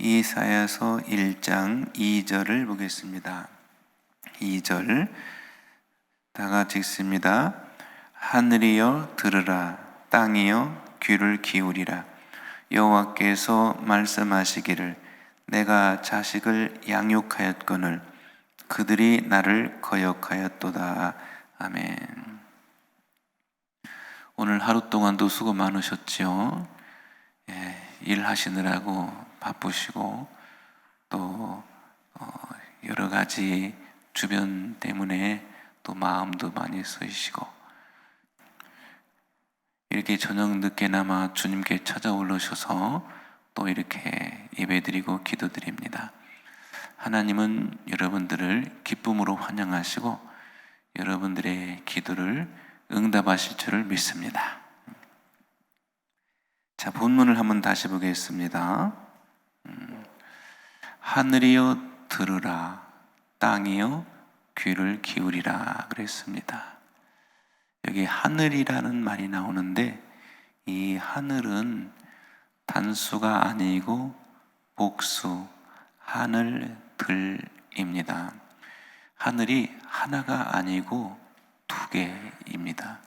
이사야서 1장 2절을 보겠습니다. 2절 다 같이 읽습니다. 하늘이여 들으라 땅이여 귀를 기울이라 여호와께서 말씀하시기를 내가 자식을 양육하였거늘 그들이 나를 거역하였도다. 아멘. 오늘 하루 동안도 수고 많으셨지요. 예, 일하시느라고 바쁘시고 또 어, 여러 가지 주변 때문에 또 마음도 많이 쓰이시고 이렇게 저녁 늦게나마 주님께 찾아올르셔서 또 이렇게 예배드리고 기도드립니다. 하나님은 여러분들을 기쁨으로 환영하시고 여러분들의 기도를 응답하실 줄을 믿습니다. 자, 본문을 한번 다시 보겠습니다. 음, 하늘이여 들으라, 땅이여 귀를 기울이라 그랬습니다. 여기 하늘이라는 말이 나오는데 이 하늘은 단수가 아니고 복수, 하늘들입니다. 하늘이 하나가 아니고 두 개입니다.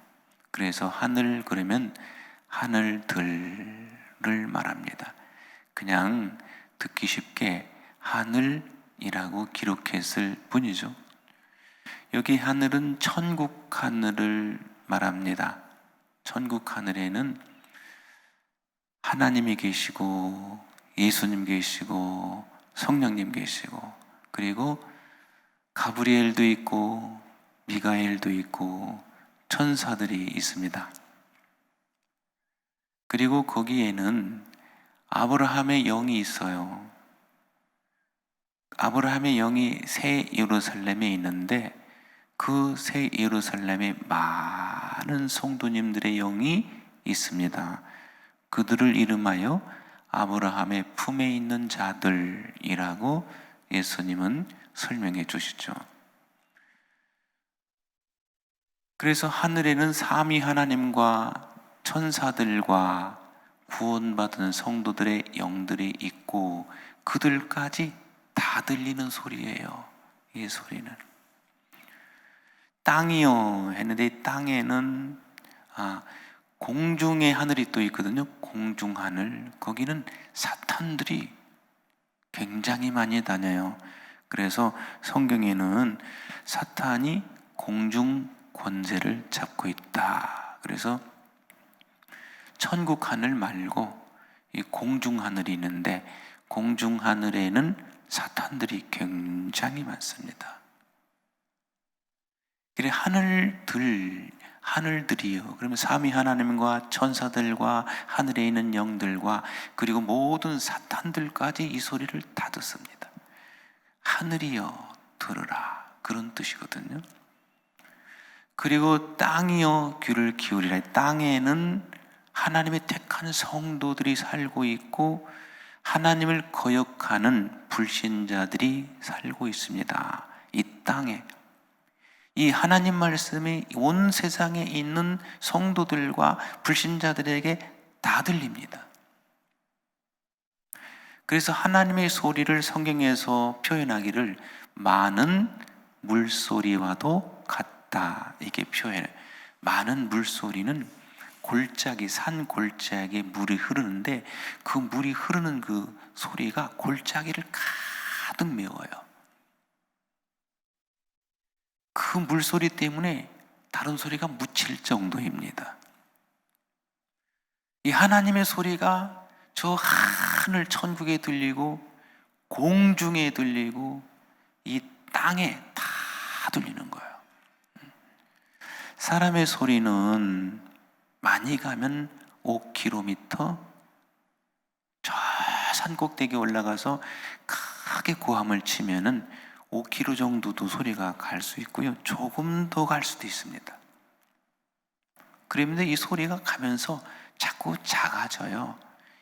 그래서 하늘 그러면 하늘들을 말합니다. 그냥 듣기 쉽게 하늘이라고 기록했을 뿐이죠. 여기 하늘은 천국 하늘을 말합니다. 천국 하늘에는 하나님이 계시고 예수님 계시고 성령님 계시고 그리고 가브리엘도 있고 미가엘도 있고 천사들이 있습니다. 그리고 거기에는 아브라함의 영이 있어요. 아브라함의 영이 새 예루살렘에 있는데 그 새 예루살렘에 많은 성도님들의 영이 있습니다. 그들을 이름하여 아브라함의 품에 있는 자들이라고 예수님은 설명해 주시죠. 그래서 하늘에는 삼위 하나님과 천사들과 구원받은 성도들의 영들이 있고 그들까지 다 들리는 소리예요. 이 소리는. 땅이요 했는데 땅에는 아, 공중의 하늘이 또 있거든요. 공중 하늘. 거기는 사탄들이 굉장히 많이 다녀요. 그래서 성경에는 사탄이 공중 권세를 잡고 있다. 그래서 천국 하늘 말고 이 공중 하늘이 있는데 공중 하늘에는 사탄들이 굉장히 많습니다. 그래 하늘들 하늘들이요. 그러면 삼위 하나님과 천사들과 하늘에 있는 영들과 그리고 모든 사탄들까지 이 소리를 다 듣습니다. 하늘이여 들으라 그런 뜻이거든요. 그리고 땅이여 귀를 기울이라. 땅에는 하나님의 택한 성도들이 살고 있고 하나님을 거역하는 불신자들이 살고 있습니다. 이 땅에 이 하나님 말씀이 온 세상에 있는 성도들과 불신자들에게 다 들립니다. 그래서 하나님의 소리를 성경에서 표현하기를 많은 물소리와도 같다. 이게 표현해. 많은 물소리는 골짜기, 산 골짜기에 물이 흐르는데 그 물이 흐르는 그 소리가 골짜기를 가득 메워요. 그 물소리 때문에 다른 소리가 묻힐 정도입니다. 이 하나님의 소리가 저 하늘 천국에 들리고 공중에 들리고 이 땅에 다 들리는 거예요. 사람의 소리는 많이 가면 5km 저 산 꼭대기 올라가서 크게 고함을 치면은 5km 정도도 소리가 갈 수 있고요. 조금 더 갈 수도 있습니다. 그런데 이 소리가 가면서 자꾸 작아져요.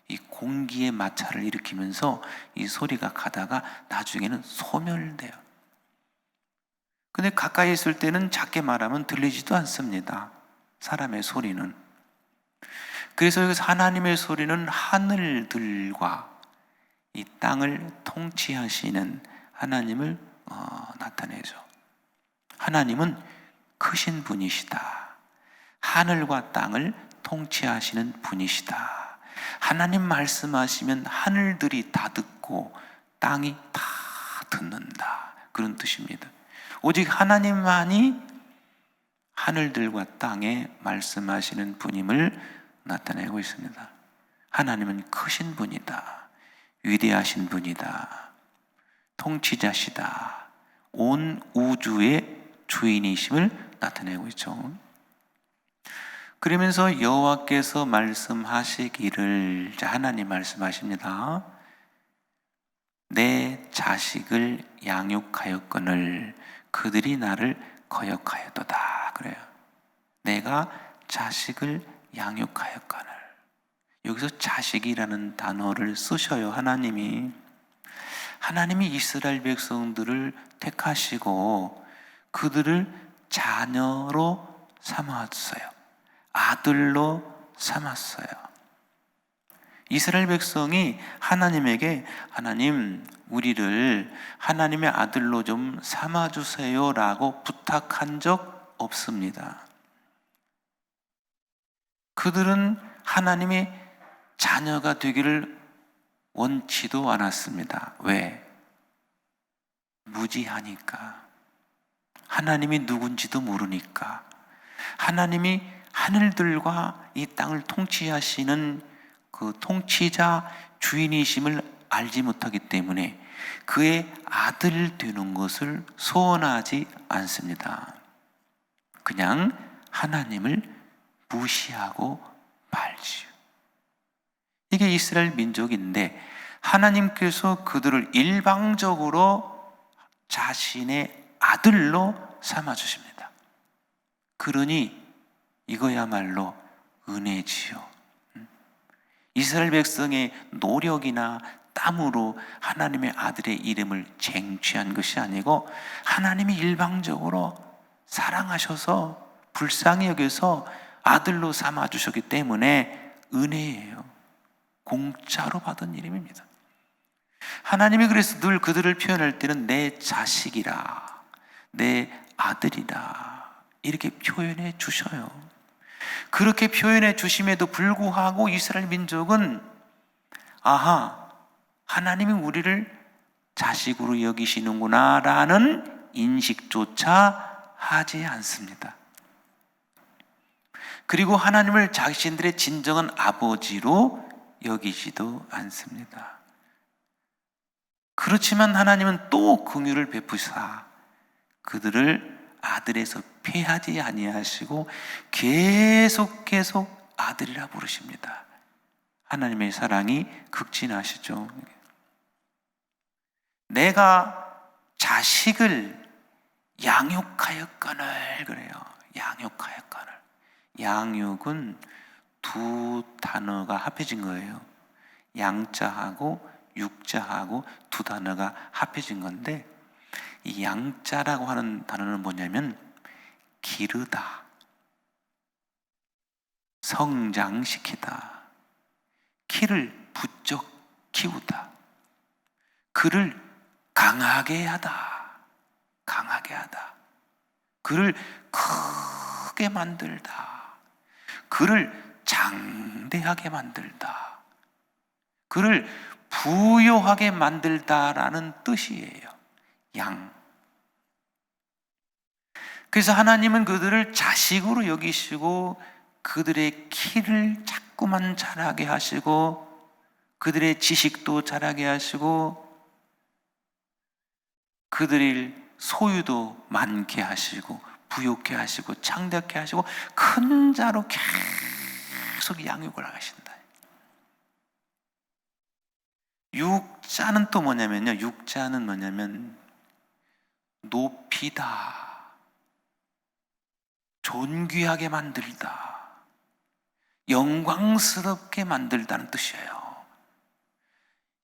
이 공기의 마찰을 일으키면서 이 소리가 가다가 나중에는 소멸돼요. 근데 가까이 있을 때는 작게 말하면 들리지도 않습니다. 사람의 소리는. 그래서 여기서 하나님의 소리는 하늘들과 이 땅을 통치하시는 하나님을 어, 나타내죠. 하나님은 크신 분이시다. 하늘과 땅을 통치하시는 분이시다. 하나님 말씀하시면 하늘들이 다 듣고 땅이 다 듣는다. 그런 뜻입니다. 오직 하나님만이 하늘들과 땅에 말씀하시는 분임을 나타내고 있습니다. 하나님은 크신 분이다. 위대하신 분이다. 통치자시다. 온 우주의 주인이심을 나타내고 있죠. 그러면서 여호와께서 말씀하시기를 하나님 말씀하십니다. 내 자식을 양육하였거늘 그들이 나를 거역하였도다 그래요. 내가 자식을 양육하였거늘 여기서 자식이라는 단어를 쓰셔요 하나님이 하나님이 이스라엘 백성들을 택하시고 그들을 자녀로 삼았어요. 아들로 삼았어요. 이스라엘 백성이 하나님에게 하나님 우리를 하나님의 아들로 좀 삼아 주세요라고 부탁한 적 없습니다. 그들은 하나님의 자녀가 되기를 원치도 않았습니다. 왜? 무지하니까. 하나님이 누군지도 모르니까. 하나님이 하늘들과 이 땅을 통치하시는 그 통치자 주인이심을 알지 못하기 때문에 그의 아들 되는 것을 소원하지 않습니다. 그냥 하나님을 무시하고 말지요. 이게 이스라엘 민족인데 하나님께서 그들을 일방적으로 자신의 아들로 삼아 주십니다. 그러니 이거야말로 은혜지요. 이스라엘 백성의 노력이나 땀으로 하나님의 아들의 이름을 쟁취한 것이 아니고 하나님이 일방적으로 사랑하셔서 불쌍히 여겨서 아들로 삼아 주셨기 때문에 은혜예요. 공짜로 받은 이름입니다. 하나님이 그래서 늘 그들을 표현할 때는 내 자식이라, 내 아들이라, 이렇게 표현해 주셔요. 그렇게 표현해 주심에도 불구하고 이스라엘 민족은 아하, 하나님이 우리를 자식으로 여기시는구나 라는 인식조차 하지 않습니다. 그리고 하나님을 자신들의 진정한 아버지로 여기지도 않습니다. 그렇지만 하나님은 또 긍휼을 베푸사 그들을 아들에서 폐하지 아니하시고 계속 계속 아들이라 부르십니다. 하나님의 사랑이 극진하시죠. 내가 자식을 양육하였거늘 그래요. 양육하였거늘. 양육은 두 단어가 합해진 거예요. 양자하고 육자하고 두 단어가 합해진 건데 이 양자라고 하는 단어는 뭐냐면 기르다, 성장시키다, 키를 부쩍 키우다, 그를 강하게 하다, 강하게 하다, 그를 크게 만들다, 그를 장대하게 만들다, 그를 부요하게 만들다라는 뜻이에요. 양. 그래서 하나님은 그들을 자식으로 여기시고 그들의 키를 자꾸만 자라게 하시고 그들의 지식도 자라게 하시고 그들의 소유도 많게 하시고 부욕해 하시고 창대케 하시고 큰 자로 계속 양육을 하신다. 육자는 또 뭐냐면요. 육자는 뭐냐면 높이다. 존귀하게 만들다. 영광스럽게 만들다는 뜻이에요.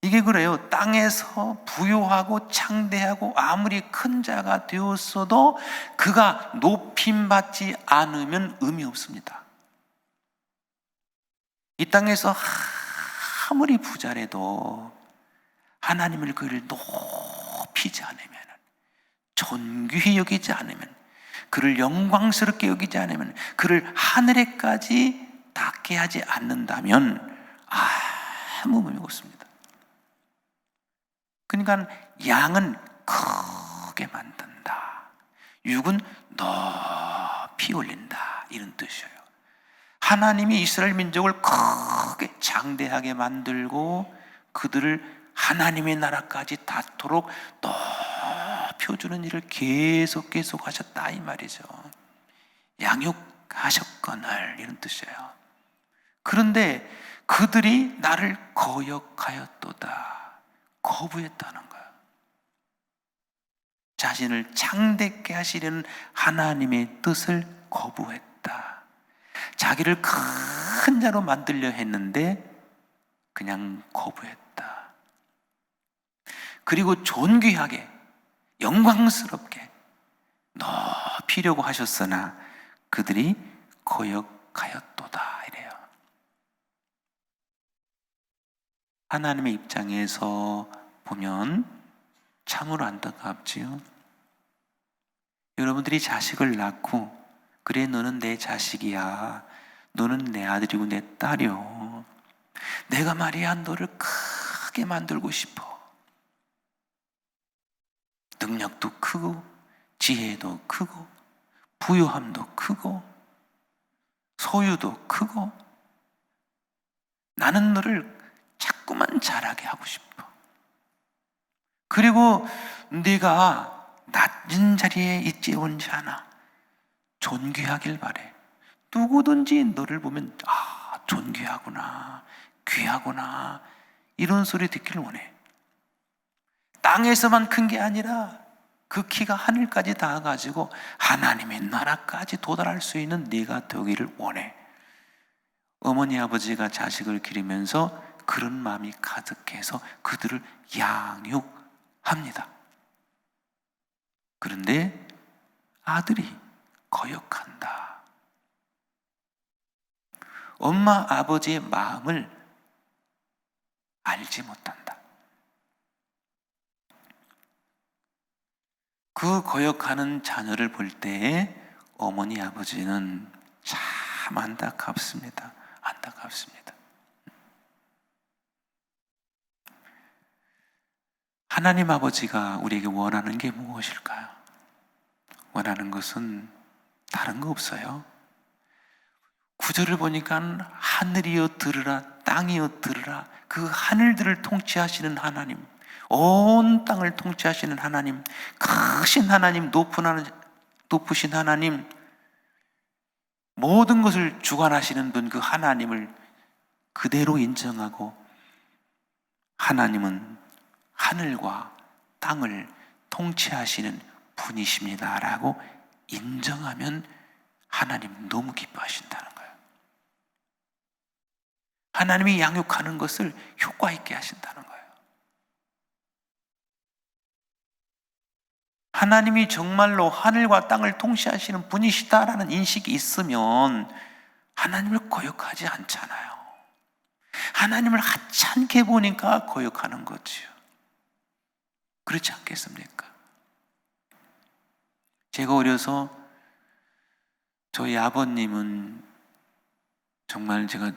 이게 그래요. 땅에서 부요하고 창대하고 아무리 큰 자가 되었어도 그가 높임받지 않으면 의미 없습니다. 이 땅에서 아무리 부자래도 하나님을 그를 높이지 않으면 존귀히 여기지 않으면 그를 영광스럽게 여기지 않으면 그를 하늘에까지 닿게 하지 않는다면 아무 의미 없습니다. 그러니까 양은 크게 만든다. 육은 높이 올린다. 이런 뜻이에요. 하나님이 이스라엘 민족을 크게 장대하게 만들고 그들을 하나님의 나라까지 닿도록 높여주는 일을 계속 계속 하셨다 이 말이죠. 양육하셨거늘 이런 뜻이에요. 그런데 그들이 나를 거역하였도다. 거부했다는 거예요. 자신을 창대케 하시려는 하나님의 뜻을 거부했다. 자기를 큰 자로 만들려 했는데 그냥 거부했다. 그리고 존귀하게, 영광스럽게 높이려고 하셨으나 그들이 거역하였도다. 이래요. 하나님의 입장에서 보면 참으로 안타깝지요. 여러분들이 자식을 낳고 그래 너는 내 자식이야. 너는 내 아들이고 내 딸이요. 내가 말이야 너를 크게 만들고 싶어. 능력도 크고 지혜도 크고 부유함도 크고 소유도 크고 나는 너를 자꾸만 잘하게 하고 싶어. 그리고 네가 낮은 자리에 있지 온지 않아. 존귀하길 바래. 누구든지 너를 보면 아 존귀하구나, 귀하구나 이런 소리 듣기를 원해. 땅에서만 큰 게 아니라 그 키가 하늘까지 닿아가지고 하나님의 나라까지 도달할 수 있는 네가 되기를 원해. 어머니 아버지가 자식을 기르면서 그런 마음이 가득해서 그들을 양육합니다. 그런데 아들이 거역한다. 엄마 아버지의 마음을 알지 못한다. 그 거역하는 자녀를 볼 때에 어머니 아버지는 참 안타깝습니다. 안타깝습니다. 하나님 아버지가 우리에게 원하는 게 무엇일까요? 원하는 것은 다른 거 없어요. 구절을 보니까 하늘이여 들으라, 땅이여 들으라, 그 하늘들을 통치하시는 하나님, 온 땅을 통치하시는 하나님, 크신 하나님, 높은 하나님, 높으신 하나님, 모든 것을 주관하시는 분 그 하나님을 그대로 인정하고 하나님은 하늘과 땅을 통치하시는 분이십니다 라고 인정하면 하나님 너무 기뻐하신다는 거예요. 하나님이 양육하는 것을 효과 있게 하신다는 거예요. 하나님이 정말로 하늘과 땅을 통치하시는 분이시다라는 인식이 있으면 하나님을 거역하지 않잖아요. 하나님을 하찮게 보니까 거역하는 거지요. 그렇지 않겠습니까? 제가 어려서 저희 아버님은 정말 제가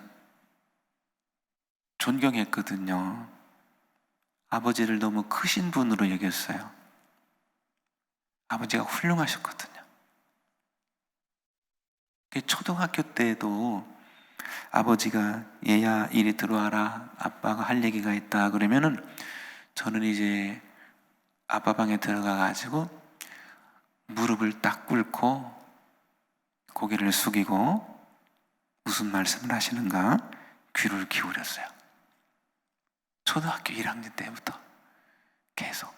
존경했거든요. 아버지를 너무 크신 분으로 여겼어요. 아버지가 훌륭하셨거든요. 초등학교 때도 아버지가 얘야 이리 들어와라 아빠가 할 얘기가 있다 그러면은 저는 이제 아빠 방에 들어가 가지고 무릎을 딱 꿇고 고개를 숙이고 무슨 말씀을 하시는가 귀를 기울였어요. 초등학교 1학년 때부터 계속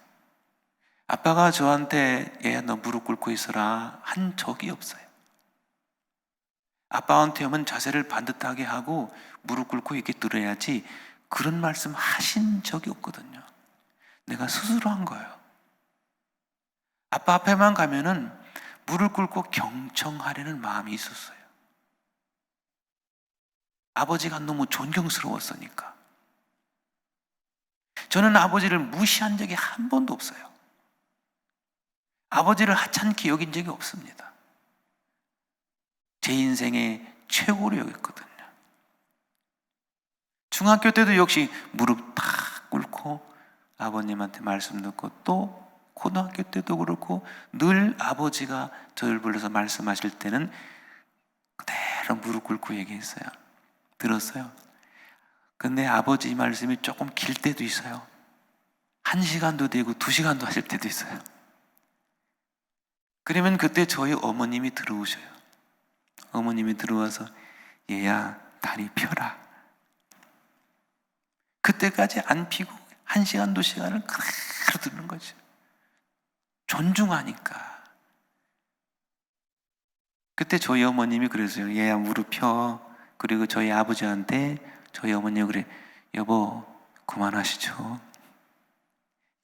아빠가 저한테 얘야 너 무릎 꿇고 있어라 한 적이 없어요. 아빠한테 오면 자세를 반듯하게 하고 무릎 꿇고 이렇게 들어야지 그런 말씀 하신 적이 없거든요. 내가 스스로 한 거예요. 아빠 앞에만 가면은 무릎 꿇고 경청하려는 마음이 있었어요. 아버지가 너무 존경스러웠으니까. 저는 아버지를 무시한 적이 한 번도 없어요. 아버지를 하찮게 여긴 적이 없습니다. 제 인생의 최고로 여겼거든요. 중학교 때도 역시 무릎 탁 꿇고 아버님한테 말씀 듣고 또 고등학교 때도 그렇고 늘 아버지가 저를 불러서 말씀하실 때는 그대로 무릎 꿇고 얘기했어요. 들었어요. 근데 아버지 말씀이 조금 길 때도 있어요. 한 시간도 되고 두 시간도 하실 때도 있어요. 그러면 그때 저희 어머님이 들어오셔요. 어머님이 들어와서 얘야 다리 펴라. 그때까지 안 피고 한 시간 두 시간을 그대로 듣는 거죠. 존중하니까. 그때 저희 어머님이 그랬어요. 얘야 무릎 펴. 그리고 저희 아버지한테 저희 어머니가 그래 여보 그만하시죠.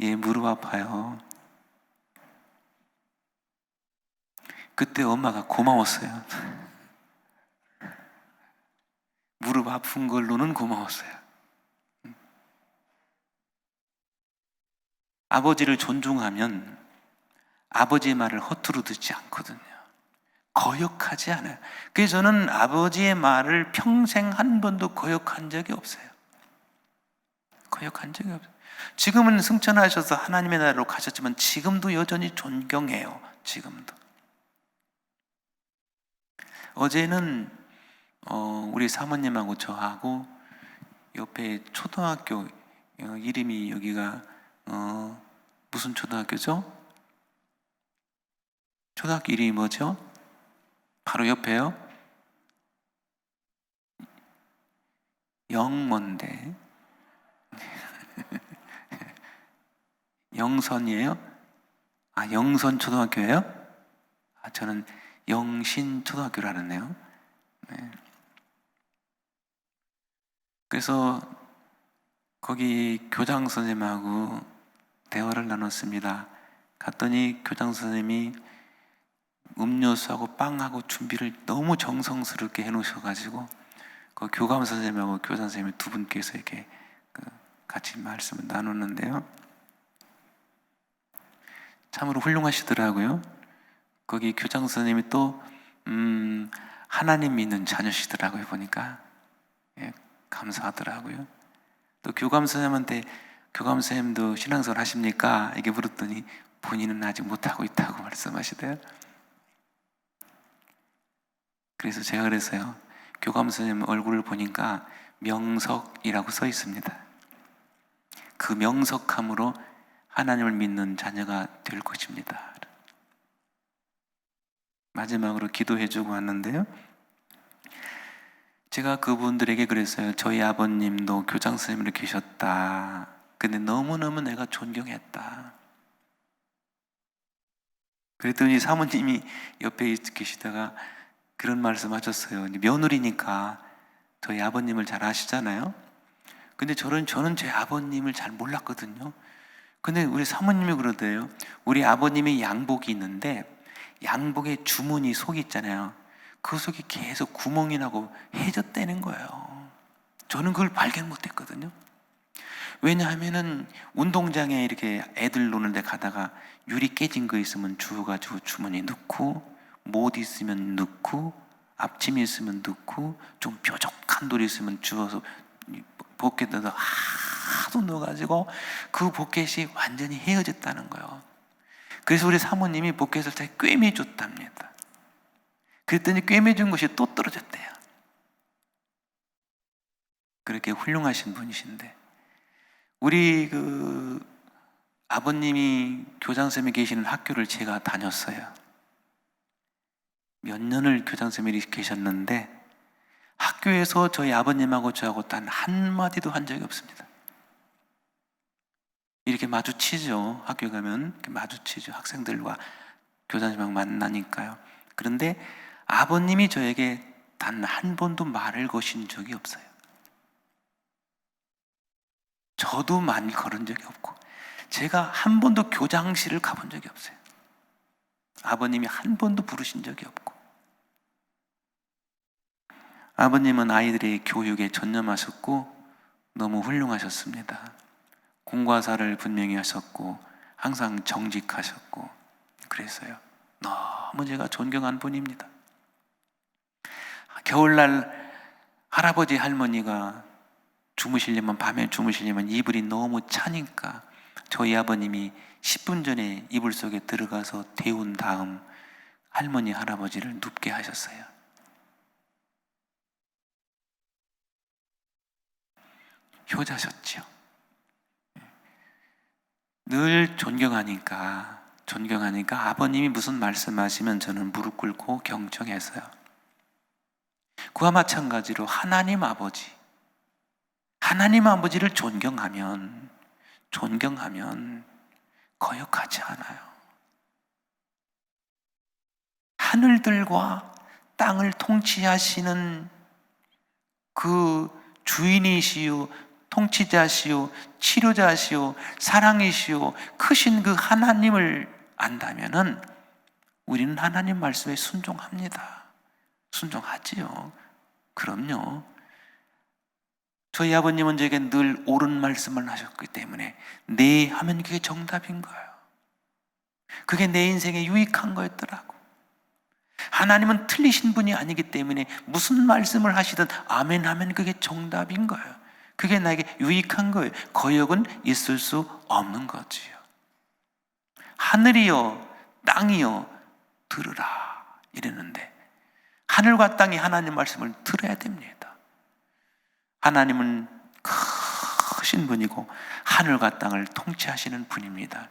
얘 무릎 아파요. 그때 엄마가 고마웠어요. 무릎 아픈 걸로는 고마웠어요. 아버지를 존중하면 아버지의 말을 허투루 듣지 않거든요. 거역하지 않아요. 그래서 저는 아버지의 말을 평생 한 번도 거역한 적이 없어요. 거역한 적이 없어요. 지금은 승천하셔서 하나님의 나라로 가셨지만 지금도 여전히 존경해요. 지금도. 어제는 어, 우리 사모님하고 저하고 옆에 초등학교 어, 이름이 여기가 어, 무슨 초등학교죠? 초등학교 이름이 뭐죠? 바로 옆에요. 영mon대 영선이에요? 아 영선 초등학교예요? 아 저는 영신 초등학교를 알았네요. 네. 그래서 거기 교장 선생님하고 대화를 나눴습니다. 갔더니 교장 선생님이 음료수하고 빵하고 준비를 너무 정성스럽게 해놓으셔가지고 그 교감 선생님하고 교장 선생님 두 분께서 이렇게 그 같이 말씀을 나눴는데요. 참으로 훌륭하시더라고요. 거기 교장 선생님이 또 음, 하나님 믿는 자녀시더라고요 보니까 예, 감사하더라고요. 또 교감 선생님한테 교감 선생님도 신앙생활 하십니까? 이게 물었더니 본인은 아직 못하고 있다고 말씀하시대요. 그래서 제가 그랬어요. 교감 선생님 얼굴을 보니까 명석이라고 써 있습니다. 그 명석함으로 하나님을 믿는 자녀가 될 것입니다. 마지막으로 기도해 주고 왔는데요. 제가 그분들에게 그랬어요. 저희 아버님도 교장 선생님으로 계셨다. 근데 너무너무 내가 존경했다. 그랬더니 사모님이 옆에 계시다가 그런 말씀 하셨어요. 며느리니까 저희 아버님을 잘 아시잖아요. 근데 저는, 저는 제 아버님을 잘 몰랐거든요. 근데 우리 사모님이 그러대요. 우리 아버님의 양복이 있는데 양복에 주머니 속이 있잖아요. 그 속이 계속 구멍이 나고 해졌다는 거예요. 저는 그걸 발견 못 했거든요. 왜냐하면은 운동장에 이렇게 애들 노는데 가다가 유리 깨진 거 있으면 주워가지고 주머니 넣고 못 있으면 넣고 앞치미 있으면 넣고 좀 뾰족한 돌이 있으면 주워서 포켓에다 하도 넣어가지고 그 포켓이 완전히 헤어졌다는 거예요. 그래서 우리 사모님이 포켓을 잘 꿰매 줬답니다. 그랬더니 꿰매 준 것이 또 떨어졌대요. 그렇게 훌륭하신 분이신데 우리 그 아버님이 교장선생님이 계시는 학교를 제가 다녔어요. 몇 년을 교장선생님이 계셨는데 학교에서 저희 아버님하고 저하고 단 한마디도 한 적이 없습니다. 이렇게 마주치죠. 학교 가면 마주치죠. 학생들과 교장님하고 만나니까요. 그런데 아버님이 저에게 단 한 번도 말을 거신 적이 없어요. 저도 많이 걸은 적이 없고, 제가 한 번도 교장실을 가본 적이 없어요. 아버님이 한 번도 부르신 적이 없고, 아버님은 아이들의 교육에 전념하셨고, 너무 훌륭하셨습니다. 공과사를 분명히 하셨고 항상 정직하셨고 그랬어요. 너무 제가 존경한 분입니다. 겨울날 할아버지 할머니가 주무시려면 밤에 주무시려면 이불이 너무 차니까 저희 아버님이 10분 전에 이불 속에 들어가서 데운 다음 할머니 할아버지를 눕게 하셨어요. 효자셨죠. 늘 존경하니까 존경하니까 아버님이 무슨 말씀하시면 저는 무릎 꿇고 경청했어요. 그와 마찬가지로 하나님 아버지 하나님 아버지를 존경하면 존경하면 거역하지 않아요. 하늘들과 땅을 통치하시는 그 주인이시요 통치자시요 치료자시요 사랑이시요 크신 그 하나님을 안다면은 우리는 하나님 말씀에 순종합니다. 순종하지요. 그럼요. 저희 아버님은 제게 늘 옳은 말씀을 하셨기 때문에 네 하면 그게 정답인 거예요. 그게 내 인생에 유익한 거였더라고. 하나님은 틀리신 분이 아니기 때문에 무슨 말씀을 하시든 아멘 하면 그게 정답인 거예요. 그게 나에게 유익한 거예요. 거역은 있을 수 없는 거지요. 하늘이요, 땅이요, 들으라. 이랬는데, 하늘과 땅이 하나님 말씀을 들어야 됩니다. 하나님은 크신 분이고, 하늘과 땅을 통치하시는 분입니다.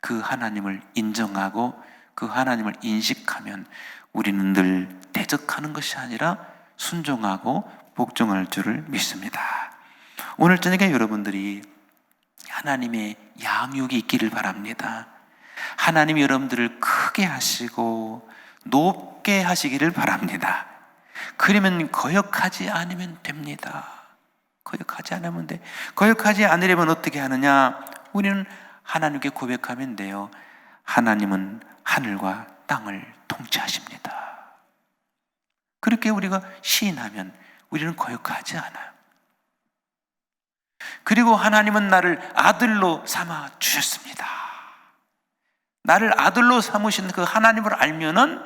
그 하나님을 인정하고, 그 하나님을 인식하면 우리는 늘 대적하는 것이 아니라 순종하고 복종할 줄을 믿습니다. 오늘 저녁에 여러분들이 하나님의 양육이 있기를 바랍니다. 하나님이 여러분들을 크게 하시고 높게 하시기를 바랍니다. 그러면 거역하지 않으면 됩니다. 거역하지 않으면 돼. 거역하지 않으려면 어떻게 하느냐? 우리는 하나님께 고백하면 돼요. 하나님은 하늘과 땅을 통치하십니다. 그렇게 우리가 시인하면 우리는 거역하지 않아요. 그리고 하나님은 나를 아들로 삼아 주셨습니다. 나를 아들로 삼으신 그 하나님을 알면은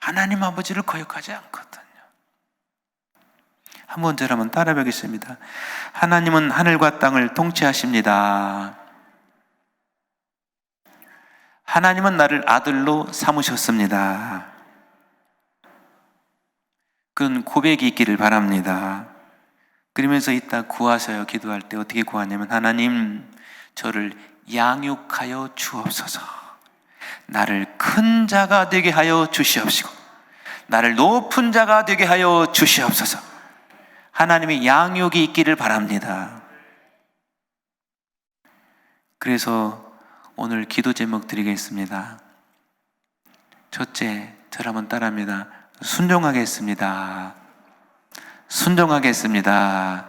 하나님 아버지를 거역하지 않거든요. 한 번 저를 한번 따라 뵙겠습니다. 하나님은 하늘과 땅을 통치하십니다. 하나님은 나를 아들로 삼으셨습니다. 그런 고백이 있기를 바랍니다. 그러면서 이따 구하셔요. 기도할 때 어떻게 구하냐면 하나님 저를 양육하여 주옵소서. 나를 큰 자가 되게 하여 주시옵시고 나를 높은 자가 되게 하여 주시옵소서. 하나님의 양육이 있기를 바랍니다. 그래서 오늘 기도 제목 드리겠습니다. 첫째, 저를 한번 따라합니다. 순종하겠습니다. 순종하겠습니다.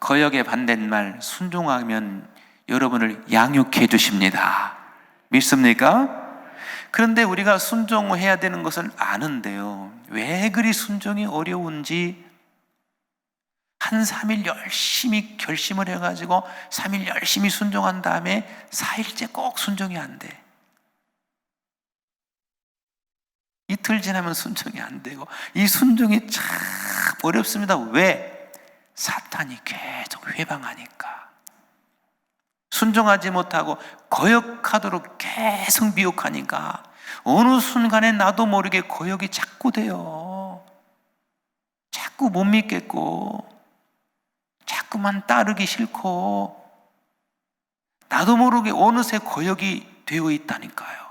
거역의 반대말, 순종하면 여러분을 양육해 주십니다. 믿습니까? 그런데 우리가 순종해야 되는 것을 아는데요. 왜 그리 순종이 어려운지 한 3일 열심히 결심을 해가지고 3일 열심히 순종한 다음에 4일째 꼭 순종이 안 돼. 이틀 지나면 순종이 안 되고 이 순종이 참 어렵습니다. 왜? 사탄이 계속 회방하니까. 순종하지 못하고 거역하도록 계속 미혹하니까 어느 순간에 나도 모르게 거역이 자꾸 돼요. 자꾸 못 믿겠고 자꾸만 따르기 싫고 나도 모르게 어느새 거역이 되어 있다니까요.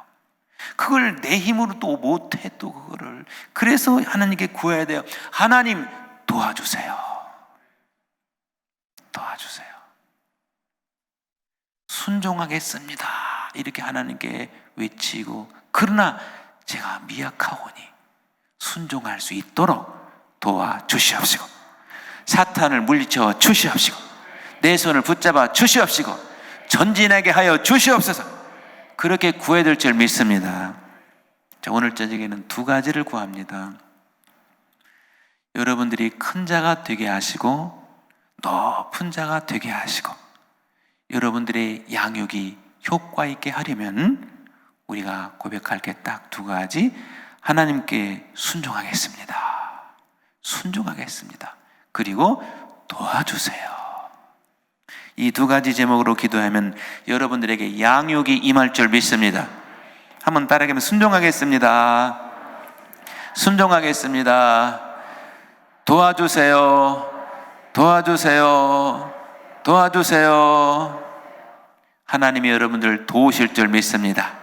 그걸 내 힘으로 또 못해 또 그거를 그래서 하나님께 구해야 돼요. 하나님 도와주세요. 도와주세요. 순종하겠습니다. 이렇게 하나님께 외치고 그러나 제가 미약하오니 순종할 수 있도록 도와주시옵시고 사탄을 물리쳐 주시옵시고 내 손을 붙잡아 주시옵시고 전진하게 하여 주시옵소서 그렇게 구해야 줄 믿습니다. 자, 오늘 저녁에는 두 가지를 구합니다. 여러분들이 큰 자가 되게 하시고 높은 자가 되게 하시고 여러분들의 양육이 효과 있게 하려면 우리가 고백할 게 딱 두 가지. 하나님께 순종하겠습니다. 순종하겠습니다. 그리고 도와주세요. 이 두 가지 제목으로 기도하면 여러분들에게 양육이 임할 줄 믿습니다. 한번 따라하면 순종하겠습니다. 순종하겠습니다. 도와주세요. 도와주세요. 도와주세요. 하나님이 여러분들 도우실 줄 믿습니다.